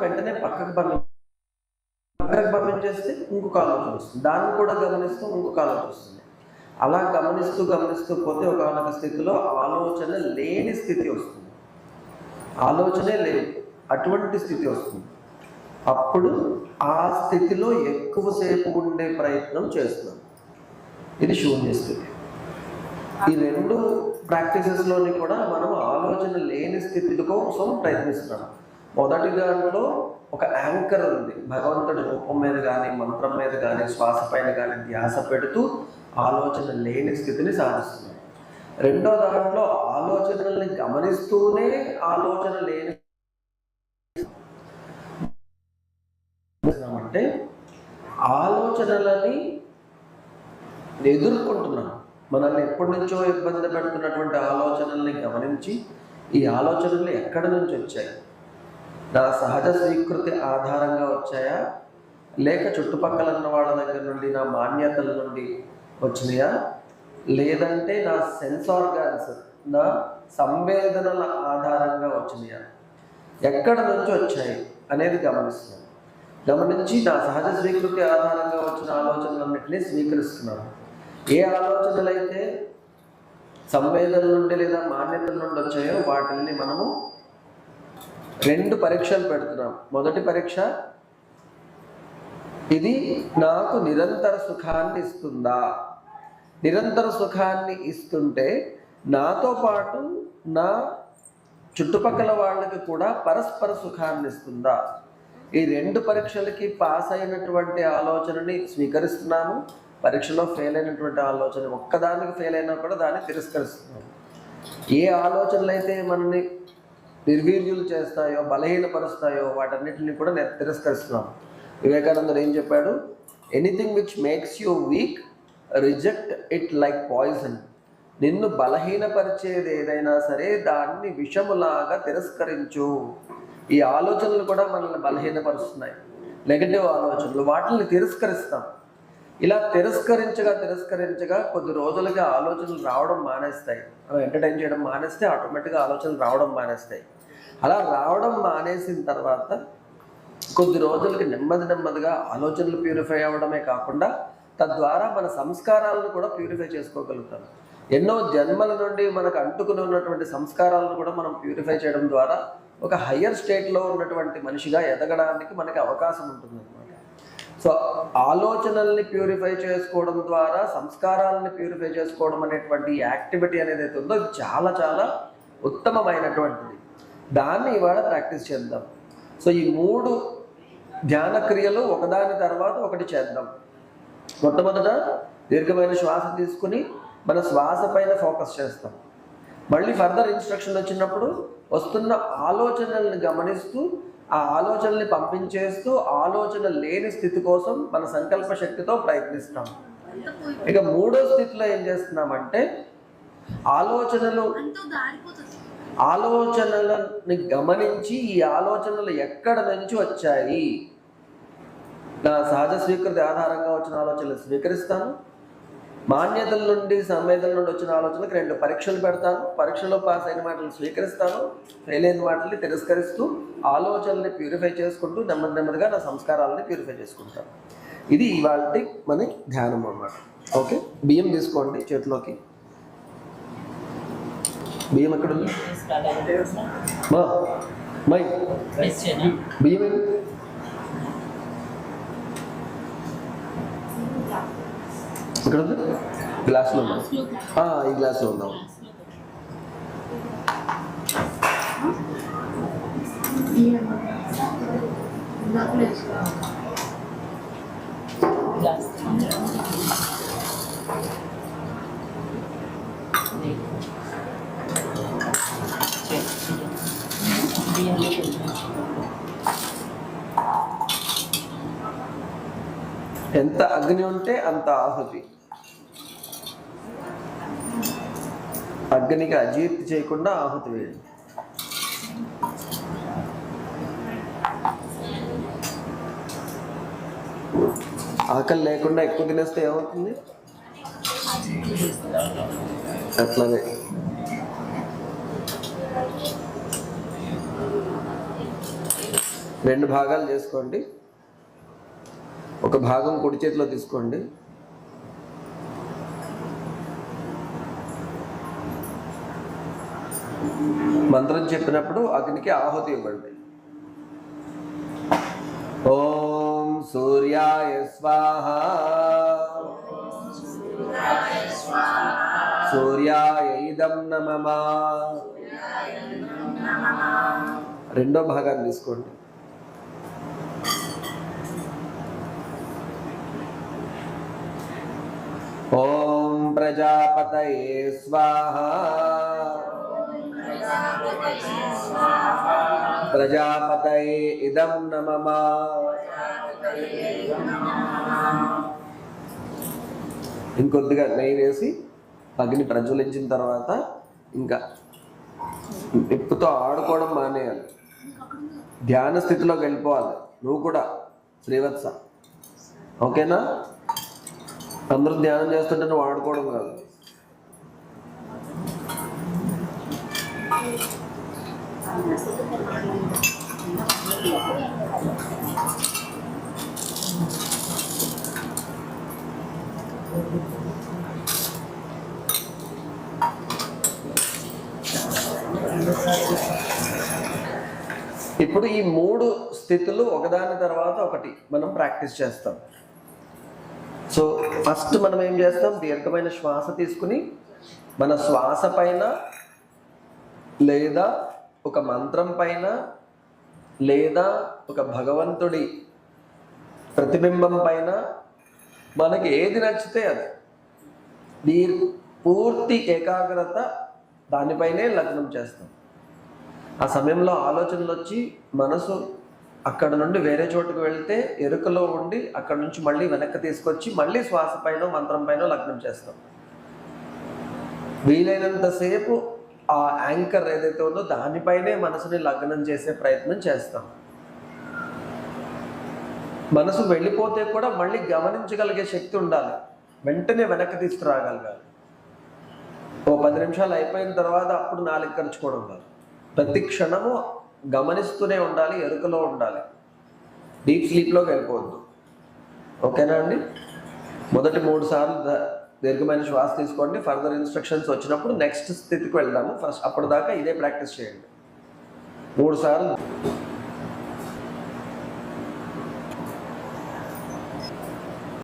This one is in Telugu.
వెంటనే పక్కకు బంధం పక్కకు చేస్తే ఇంకొక ఆలోచన వస్తుంది. దాన్ని కూడా గమనిస్తూ ఇంకొక ఆలోచన వస్తుంది. అలా గమనిస్తూ గమనిస్తూ పోతే ఒక స్థితిలో ఆలోచన లేని స్థితి వస్తుంది. ఆలోచనే లేదు. అటువంటి స్థితి వస్తుంది. అప్పుడు ఆ స్థితిలో ఎక్కువసేపు ఉండే ప్రయత్నం చేస్తున్నాం. ఇది శూన్య స్థితి. ఈ రెండు ప్రాక్టీసెస్లోని కూడా మనం ఆలోచన లేని స్థితి కోసం ప్రయత్నిస్తున్నాం. మొదటి దాంట్లో ఒక యాంకర్ ఉంది. భగవంతుడి రూపం మీద కానీ మంత్రం మీద కానీ శ్వాస పైన కానీ ధ్యాస పెడుతూ ఆలోచన లేని స్థితిని సాధిస్తుంది రెండో దాంట్లో ఆలోచనల్ని గమనిస్తూనే ఆలోచన లేని అంటే ఆలోచనలని ఎదుర్కొంటున్నాం మనల్ని ఎప్పటి నుంచో ఇబ్బంది పెడుతున్నటువంటి ఆలోచనల్ని గమనించి ఈ ఆలోచనలు ఎక్కడి నుంచి వచ్చాయి? నా సహజ స్వీకృతి ఆధారంగా వచ్చాయా? లేక చుట్టుపక్కల ఉన్న వాళ్ళ దగ్గర నుండి నా మాన్యతల నుండి వచ్చినాయా? లేదంటే నా సెన్స్ ఆర్గాన్స్ నా సంవేదనల ఆధారంగా వచ్చినాయా? ఎక్కడ నుంచి వచ్చాయి అనేది గమనిస్తున్నాను. గమనించి నా సహజ స్వీకృతి ఆధారంగా వచ్చిన ఆలోచనలన్నింటినీ స్వీకరిస్తున్నాను. ఏ ఆలోచనలు అయితే సంవేదన నుండి లేదా మాన్యతల నుండి వచ్చాయో వాటిని మనము రెండు పరీక్షలు పెడుతున్నాం. మొదటి పరీక్ష ఇది నాకు నిరంతర సుఖాన్ని ఇస్తుందా? నిరంతర సుఖాన్ని ఇస్తుంటే నాతో పాటు నా చుట్టుపక్కల వాళ్ళకి కూడా పరస్పర సుఖాన్ని ఇస్తుందా? ఈ రెండు పరీక్షలకి పాస్ అయినటువంటి ఆలోచనని స్వీకరిస్తున్నాము పరీక్షలో ఫెయిల్ అయినటువంటి ఆలోచన ఒక్కదానికి ఫెయిల్ అయినా కూడా దాన్ని తిరస్కరిస్తున్నాము ఏ ఆలోచనలు అయితే మనల్ని నిర్వీర్యులు చేస్తాయో బలహీనపరుస్తాయో వాటన్నిటిని కూడా నేను తిరస్కరిస్తున్నాం వివేకానందుడు ఏం చెప్పాడు? Anything which makes you weak reject it like poison నిన్ను బలహీనపరిచేది ఏదైనా సరే దాన్ని విషములాగా తిరస్కరించు. ఈ ఆలోచనలు కూడా మనల్ని బలహీనపరుస్తున్నాయి. నెగటివ్ ఆలోచనలు వాటిని తిరస్కరిస్తాం. ఇలా తిరస్కరించగా తిరస్కరించగా కొద్ది రోజులుగా ఆలోచనలు రావడం మానేస్తాయి. మనం ఎంటర్టైన్ చేయడం మానేస్తే ఆటోమేటిక్గా ఆలోచనలు రావడం మానేస్తాయి. అలా రావడం మానేసిన తర్వాత కొద్ది రోజులకి నెమ్మది నెమ్మదిగా ఆలోచనలు ప్యూరిఫై అవ్వడమే కాకుండా తద్వారా మన సంస్కారాలను కూడా ప్యూరిఫై చేసుకోగలుగుతాం. ఎన్నో జన్మల నుండి మనకు అంటుకుని ఉన్నటువంటి సంస్కారాలను కూడా మనం ప్యూరిఫై చేయడం ద్వారా ఒక హయ్యర్ స్టేట్లో ఉన్నటువంటి మనిషిగా ఎదగడానికి మనకి అవకాశం ఉంటుంది సో ఆలోచనల్ని ప్యూరిఫై చేసుకోవడం ద్వారా సంస్కారాలని ప్యూరిఫై చేసుకోవడం అనేటువంటి యాక్టివిటీ అనేది అయితే ఉందో చాలా చాలా ఉత్తమమైనటువంటిది. దాన్ని ఇవాళ ప్రాక్టీస్ చేద్దాం. సో ఈ మూడు ధ్యాన క్రియలు ఒకదాని తర్వాత ఒకటి చేద్దాం. మొట్టమొదట దీర్ఘమైన శ్వాస తీసుకుని మన శ్వాస పైన ఫోకస్ చేస్తాం. మళ్ళీ ఫర్దర్ ఇన్స్ట్రక్షన్ వచ్చినప్పుడు వస్తున్న ఆలోచనల్ని గమనిస్తూ ఆ ఆలోచనల్ని పంపించేస్తూ ఆలోచన లేని స్థితి కోసం మన సంకల్ప శక్తితో ప్రయత్నిస్తాం ఇక మూడో స్థితిలో ఏం చేస్తున్నామంటే ఆలోచనలు ఆలోచనలని గమనించి ఈ ఆలోచనలు ఎక్కడ నుంచి వచ్చాయి? నా సహజ స్వీకృతి ఆధారంగా వచ్చిన ఆలోచనలు స్వీకరిస్తాను. మాన్యతల నుండి సంవేదనల నుండి వచ్చిన ఆలోచనలకు రెండు పరీక్షలు పెడతాను. పరీక్షలో పాస్ అయిన వాటిని స్వీకరిస్తాను. ఫెయిల్ అయిన వాటిని తిరస్కరిస్తూ ఆలోచనల్ని ప్యూరిఫై చేసుకుంటూ నెమ్మది నెమ్మదిగా నా సంస్కారాలని ప్యూరిఫై చేసుకుంటాను. ఇది ఇవాళ మన ధ్యానం అన్నమాట. ఓకే? బియ్యం తీసుకోండి చేతిలోకి. బియ్యం ఎక్కడ ఉంది బియ్యం ఇక్కడ గ్లాస్లో ఉందా? ఆ, ఈ గ్లాస్లో ఉందాం? ఎంత అగ్ని ఉంటే అంత ఆహుతి. అగ్నికి అజీర్తి చేయకుండా ఆహుతి వేయండి. ఆకలి లేకుండా ఎక్కువ తినేస్తే ఏమవుతుంది? అట్లాగే. రెండు భాగాలు చేసుకోండి. ఒక భాగం కుడి చేతిలో తీసుకోండి. మంత్రం చెప్పినప్పుడు అగ్నికి ఆహుతి ఇవ్వండి. ఓం సూర్యాయ స్వాహ. సూర్యాయ ఇదం నమమా రెండో భాగాన్ని తీసుకోండి. ఓం ప్రజాపతయే స్వాహ. ప్రజాపతయే ఇదం నమమా ఇంకొద్దిగా నెయ్యి వేసి పగిని ప్రజ్వలించిన తర్వాత ఇంకా నిప్పుతో ఆడుకోవడం మానేయాలి. ధ్యాన స్థితిలోకి వెళ్ళిపోవాలి. నువ్వు కూడా శ్రీవత్స. ఓకేనా? అందరూ ధ్యానం చేస్తుంటే నువ్వు ఆడుకోవడం కాదు. ఇప్పుడు ఈ మూడు స్థితులు ఒకదాని తర్వాత ఒకటి మనం ప్రాక్టీస్ చేస్తాం. సో ఫస్ట్ మనం ఏం చేస్తాం? దీర్ఘమైన శ్వాస తీసుకుని మన శ్వాస పైన లేదా ఒక మంత్రం పైన లేదా ఒక భగవంతుడి ప్రతిబింబం పైన మనకి ఏది నచ్చితే అది. దీ పూర్తి ఏకాగ్రత దానిపైనే లగ్నం చేస్తాం. ఆ సమయంలో ఆలోచనలు వచ్చి మనసు అక్కడ నుండి వేరే చోటుకు వెళ్తే ఎరుకలో ఉండి అక్కడ నుంచి మళ్ళీ వెనక్కి తీసుకొచ్చి మళ్ళీ శ్వాస పైన మంత్రం పైన లగ్నం చేస్తాం. వీలైనంతసేపు ఆ యాంకర్ ఏదైతే ఉందో దానిపైనే మనసుని లగ్నం చేసే ప్రయత్నం చేస్తాం. మనసు వెళ్ళిపోతే కూడా మళ్ళీ గమనించగలిగే శక్తి ఉండాలి. వెంటనే వెనక్కి తీసుకురాగలగాలి. ఓ పది నిమిషాలు అయిపోయిన తర్వాత అప్పుడు నాలుగు ఖర్చుకోవడం కాదు. ప్రతి క్షణము గమనిస్తూనే ఉండాలి ఎరుకలో ఉండాలి. డీప్ స్లీప్లోకి వెళ్ళిపోవద్దు. ఓకేనా అండి? మొదటి మూడు సార్లు దీర్ఘమైన శ్వాస తీసుకోండి. ఫర్దర్ ఇన్స్ట్రక్షన్స్ వచ్చినప్పుడు నెక్స్ట్ స్థితికి వెళ్దాము. ఫస్ట్ అప్పటిదాకా ఇదే ప్రాక్టీస్ చేయండి. మూడు సార్లు